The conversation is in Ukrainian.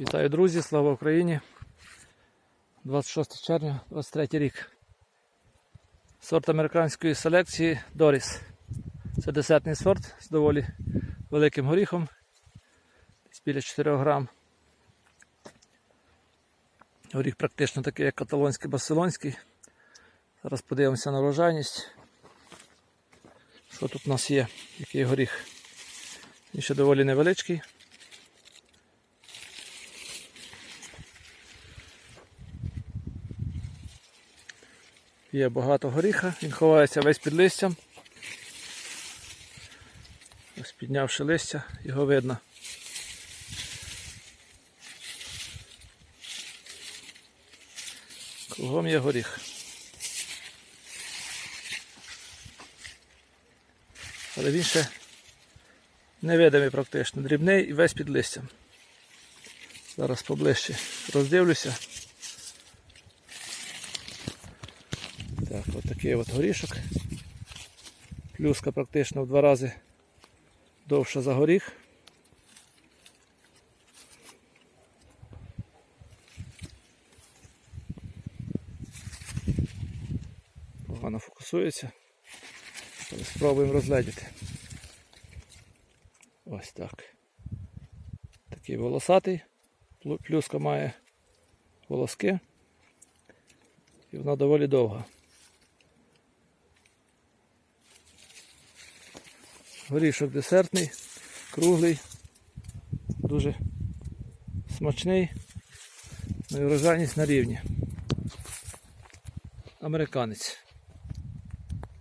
Вітаю, друзі, слава Україні. 26 червня, 23 рік. Сорт американської селекції Доріс. Це десертний сорт з доволі великим горіхом. Біля 4 грам. Горіх практично такий, як каталонський барселонський. Зараз подивимося на врожайність. Що тут у нас є? Який горіх? Він ще доволі невеличкий. Є багато горіха, він ховається весь під листям. Ось піднявши листя, його видно. Кругом є горіх. Але він ще невидимий практично, дрібний і весь під листям. Зараз поближче роздивлюся. От такий от горішок. Плюска практично в два рази довша за горіх. Погано фокусується. Спробуємо розглядіти. Ось так. Такий волосатий. Плюска має волоски. І вона доволі довга. Горішок десертний, круглий, дуже смачний, ну і врожайність на рівні. Американець.